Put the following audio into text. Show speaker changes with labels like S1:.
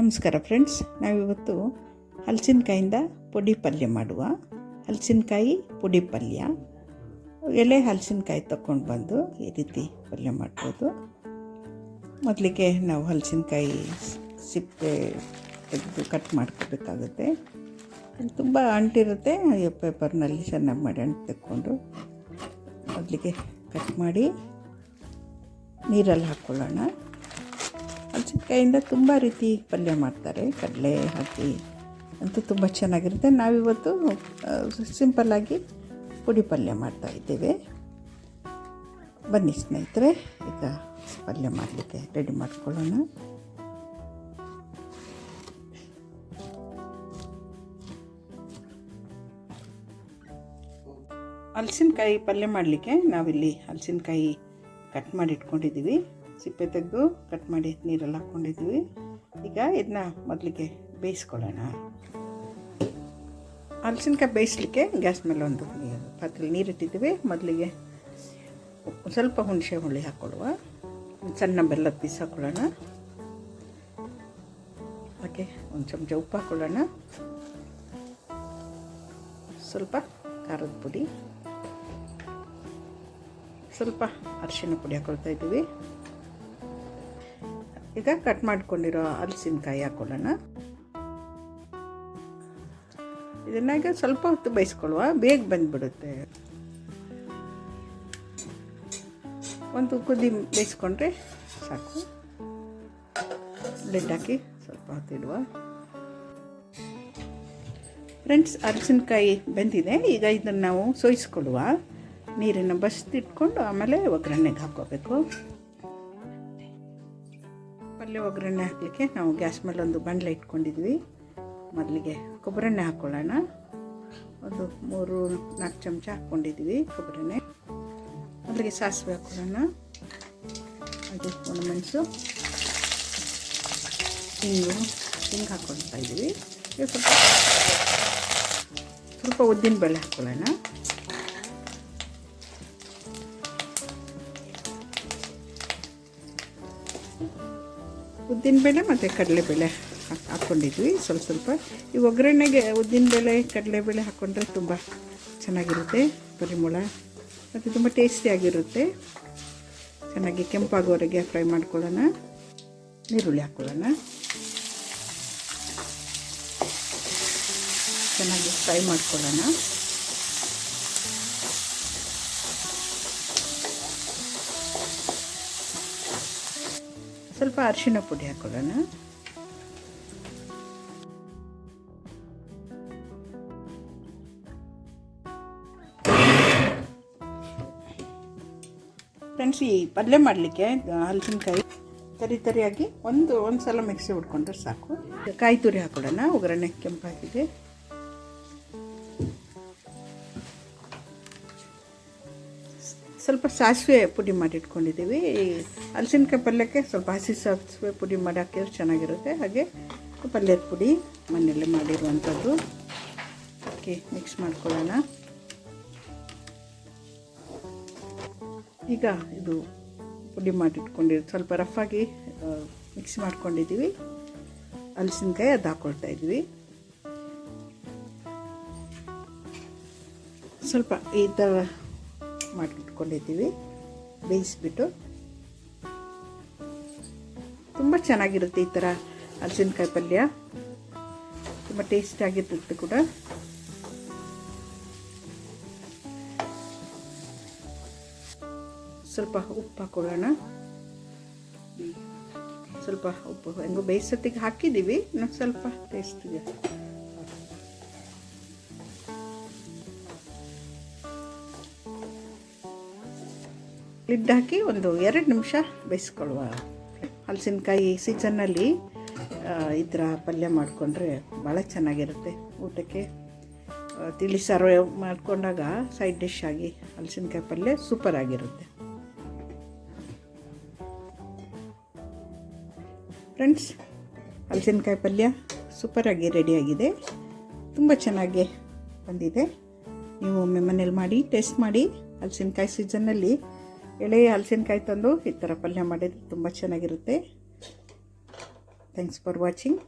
S1: ನಮಸ್ಕಾರ ಫ್ರೆಂಡ್ಸ್, ನಾವಿವತ್ತು ಹಲಸಿನಕಾಯಿಂದ ಪುಡಿ ಪಲ್ಯ ಮಾಡುವ. ಹಲಸಿನಕಾಯಿ ಪುಡಿ ಪಲ್ಯ. ಎಲೆ ಹಲಸಿನಕಾಯಿ ತಗೊಂಡು ಬಂದು ಈ ರೀತಿ ಪಲ್ಯ ಮಾಡ್ಬೋದು. ಮೊದಲಿಗೆ ನಾವು ಹಲಸಿನಕಾಯಿ ಸಿಪ್ಪೆ ತೆಗೆದು ಕಟ್ ಮಾಡ್ಕೋಬೇಕಾಗುತ್ತೆ. ತುಂಬ ಅಂಟಿರುತ್ತೆ ಪೇಪರ್ನಲ್ಲಿ ಚೆನ್ನಾಗಿ ಮಾಡಿ ಅಂಟು ತೆಕ್ಕೊಂಡು ಮೊದಲಿಗೆ ಕಟ್ ಮಾಡಿ ನೀರಲ್ಲಿ ಹಾಕ್ಕೊಳ್ಳೋಣ. ಹಲಸಿನಕಾಯಿಂದ ತುಂಬ ರೀತಿ ಪಲ್ಯ ಮಾಡ್ತಾರೆ. ಕಡಲೆ ಹಾಕಿ ಅಂತೂ ತುಂಬ ಚೆನ್ನಾಗಿರುತ್ತೆ. ನಾವಿವತ್ತು ಸಿಂಪಲ್ಲಾಗಿ ಪುಡಿ ಪಲ್ಯ ಮಾಡ್ತಾ ಇದ್ದೇವೆ. ಬನ್ನಿ ಸ್ನೇಹಿತರೆ, ಈಗ ಪಲ್ಯ ಮಾಡಲಿಕ್ಕೆ ರೆಡಿ ಮಾಡ್ಕೊಳ್ಳೋಣ. ಹಲಸಿನಕಾಯಿ ಪಲ್ಯ ಮಾಡಲಿಕ್ಕೆ ನಾವಿಲ್ಲಿ ಹಲಸಿನಕಾಯಿ ಕಟ್ ಮಾಡಿ ಇಟ್ಕೊಂಡಿದ್ದೀವಿ ಸಿಪ್ಪೆ ತೆಗೆದು ಕಟ್ ಮಾಡಿ ನೀರಲ್ಲಿ ಹಾಕ್ಕೊಂಡಿದ್ದೀವಿ ಈಗ ಇದನ್ನ ಮೊದಲಿಗೆ ಬೇಯಿಸ್ಕೊಳ್ಳೋಣ. ಹಲಸಿನಕಾಯಿ ಬೇಯಿಸ್ಲಿಕ್ಕೆ ಗ್ಯಾಸ್ ಮೇಲೆ ಒಂದು ಪಾತ್ರೆ ನೀರಿಟ್ಟಿದ್ದೀವಿ ಮೊದಲಿಗೆ ಸ್ವಲ್ಪ ಹುಣಸೆ ಹುಳಿ ಹಾಕ್ಕೊಳ್ಳುವ. ಸಣ್ಣ ಬೆಲ್ಲದ ಪೀಸ್ ಹಾಕ್ಕೊಳ್ಳೋಣ ಹಾಗೆ ಒಂದು ಚಮಚ ಉಪ್ಪು ಹಾಕ್ಕೊಳ್ಳೋಣ. ಸ್ವಲ್ಪ ಖಾರದ ಪುಡಿ. ಸ್ವಲ್ಪ ಅರಿಶಿನ ಪುಡಿ ಹಾಕೊಳ್ತಾ ಇದ್ದೀವಿ. ಈಗ ಕಟ್ ಮಾಡ್ಕೊಂಡಿರೋ ಹಲಸಿನಕಾಯಿ ಹಾಕ್ಕೊಳ್ಳೋಣ ಇದನ್ನಾಗ ಸ್ವಲ್ಪ ಹೊತ್ತು ಬೇಯಿಸ್ಕೊಳ್ಳುವ, ಬೇಗ ಬಂದ್ಬಿಡುತ್ತೆ. ಒಂದು ಕುದಿ ಬೇಯಿಸ್ಕೊಂಡ್ರೆ ಸಾಕು. ಲಿಡ್ ಹಾಕಿ ಸ್ವಲ್ಪ ಹೊತ್ತಿಡುವ ಫ್ರೆಂಡ್ಸ್ ಅರಸಿನಕಾಯಿ ಬೆಂದಿದೆ. ಈಗ ಇದನ್ನು ನಾವು ಸೋಯಿಸ್ಕೊಳ್ಳುವ. ನೀರನ್ನು ಬಸ್ತಿಟ್ಕೊಂಡು ಆಮೇಲೆ ಒಗ್ಗರಣೆಗೆ ಹಾಕ್ಕೋಬೇಕು. ಒಗ್ಗರಣೆ ಹಾಕಲಿಕ್ಕೆ ನಾವು ಗ್ಯಾಸ್ ಮೇಲೆ ಒಂದು ಬಂಡ್ಲೆ ಇಟ್ಕೊಂಡಿದ್ವಿ. ಮೊದಲಿಗೆ ಕೊಬ್ಬರೆಣ್ಣೆ ಹಾಕ್ಕೊಳ್ಳೋಣ ಒಂದು ಮೂರು ನಾಲ್ಕು ಚಮಚ ಹಾಕ್ಕೊಂಡಿದ್ವಿ ಕೊಬ್ಬರೆಣ್ಣೆ. ಮೊದಲಿಗೆ ಸಾಸಿವೆ ಹಾಕ್ಕೊಳ್ಳೋಣ ಅದು ಒಣಮೆಣಸು ಹಿಂಗು ಹಿಂಗೆ ಹಾಕ್ಕೊಳ್ತಾ ಇದ್ದೀವಿ ಸ್ವಲ್ಪ ಸ್ವಲ್ಪ ಉದ್ದಿನ ಬೇಳೆ ಹಾಕ್ಕೊಳ್ಳೋಣ ಉದ್ದಿನಬೇಳೆ ಮತ್ತು ಕಡಲೆಬೇಳೆ ಹಾಕ್ ಹಾಕ್ಕೊಂಡಿದ್ವಿ. ಸ್ವಲ್ಪ ಸ್ವಲ್ಪ. ಈ ಒಗ್ಗರಣೆಗೆ ಉದ್ದಿನಬೇಳೆ ಕಡಲೆಬೇಳೆ ಹಾಕ್ಕೊಂಡ್ರೆ ತುಂಬ ಚೆನ್ನಾಗಿರುತ್ತೆ. ಪರಿಮಳ ಮತ್ತು ತುಂಬ ಟೇಸ್ಟಿಯಾಗಿರುತ್ತೆ ಚೆನ್ನಾಗಿ ಕೆಂಪಾಗೋವರೆಗೆ ಫ್ರೈ ಮಾಡ್ಕೊಳ್ಳೋಣ. ನೀರುಳ್ಳಿ ಹಾಕ್ಕೊಳ್ಳೋಣ ಚೆನ್ನಾಗಿ ಫ್ರೈ ಮಾಡ್ಕೊಳ್ಳೋಣ. ಸ್ವಲ್ಪ ಅರಿಶಿಣ ಪುಡಿ ಹಾಕೊಳ್ಳೋಣ. ಫ್ರೆಂಡ್ಸ್, ಈ ಪಲ್ಯ ಮಾಡಲಿಕ್ಕೆ ಹಲಸಿನಕಾಯಿ ತರಿ ತರಿಯಾಗಿ ಒಂದು ಒಂದು ಸಲ ಮಿಕ್ಸಿ ಹುಡ್ಕೊಂಡ್ರೆ ಸಾಕು. ಕಾಯಿ ತುರಿ ಹಾಕೊಳ್ಳೋಣ. ಒಗ್ಗರಣೆ ಕೆಂಪಾಗಿದೆ. ಸ್ವಲ್ಪ ಸಾಸಿವೆ ಪುಡಿ ಮಾಡಿಟ್ಕೊಂಡಿದ್ದೀವಿ. ಈ ಹಲಸಿನಕಾಯಿ ಪಲ್ಯಕ್ಕೆ ಸ್ವಲ್ಪ ಹಸಿ ಸಾಸಿವೆ ಪುಡಿ ಮಾಡಿ ಹಾಕಿದ್ರೆ ಚೆನ್ನಾಗಿರುತ್ತೆ. ಹಾಗೆ ಪಲ್ಯದ ಪುಡಿ ಮನೆಯಲ್ಲೇ ಮಾಡಿರುವಂಥದ್ದು. ಓಕೆ ಮಿಕ್ಸ್ ಮಾಡ್ಕೊಳ್ಳೋಣ. ಈಗ ಇದು ಪುಡಿ ಮಾಡಿಟ್ಕೊಂಡಿರೋ ಸ್ವಲ್ಪ ರಫಾಗಿ ಮಿಕ್ಸ್ ಮಾಡ್ಕೊಂಡಿದ್ದೀವಿ. ಹಲಸಿನಕಾಯಿ ಅದು ಹಾಕೊಳ್ತಾ ಇದ್ವಿ. ಸ್ವಲ್ಪ ಈ ಥರ ಮಾಡಿಟ್ಕೊಂಡಿದ್ದೀವಿ ಬೇಯಿಸ್ಬಿಟ್ಟು. ತುಂಬ ಚೆನ್ನಾಗಿರುತ್ತೆ ಈ ಥರ ಹಲಸಿನಕಾಯಿ ಪಲ್ಯ. ತುಂಬ ಟೇಸ್ಟಾಗಿರುತ್ತೆ ಕೂಡ. ಸ್ವಲ್ಪ ಉಪ್ಪು ಹಾಕೊಳ್ಳೋಣ. ಸ್ವಲ್ಪ ಉಪ್ಪು ಹೆಂಗೋ ಬೇಯಿಸೋತ್ತಿಗೆ ಹಾಕಿದ್ದೀವಿ. ಇನ್ನೊಂದು ಸ್ವಲ್ಪ ಟೇಸ್ಟಿಗೆ ಲಿಡ್ ಹಾಕಿ ಒಂದು ಎರಡು ನಿಮಿಷ ಬೇಯಿಸ್ಕೊಳ್ಳುವ. ಹಲಸಿನಕಾಯಿ ಸೀಸನ್ನಲ್ಲಿ ಈ ಥರ ಪಲ್ಯ ಮಾಡಿಕೊಂಡ್ರೆ ಭಾಳ ಚೆನ್ನಾಗಿರುತ್ತೆ. ಊಟಕ್ಕೆ ತಿಳಿ ಸಾರು ಮಾಡಿಕೊಂಡಾಗ ಸೈಡ್ ಡಿಶ್ ಆಗಿ ಹಲಸಿನಕಾಯಿ ಪಲ್ಯ ಸೂಪರ್ ಆಗಿರುತ್ತೆ. ಫ್ರೆಂಡ್ಸ್ ಹಲಸಿನಕಾಯಿ ಪಲ್ಯ ಸೂಪರಾಗಿ ರೆಡಿಯಾಗಿದೆ ತುಂಬ ಚೆನ್ನಾಗಿ ಬಂದಿದೆ. ನೀವು ಒಮ್ಮೆ ಮನೇಲಿ ಮಾಡಿ ಟೇಸ್ಟ್ ಮಾಡಿ ಹಲಸಿನಕಾಯಿ ಸೀಸನ್ನಲ್ಲಿ ಎಳೆಯ ಹಲಸಿನಕಾಯಿ ತಂದು ಈ ಥರ ಪಲ್ಯ ಮಾಡಿದ್ರೆ ತುಂಬ ಚೆನ್ನಾಗಿರುತ್ತೆ. Thanks for watching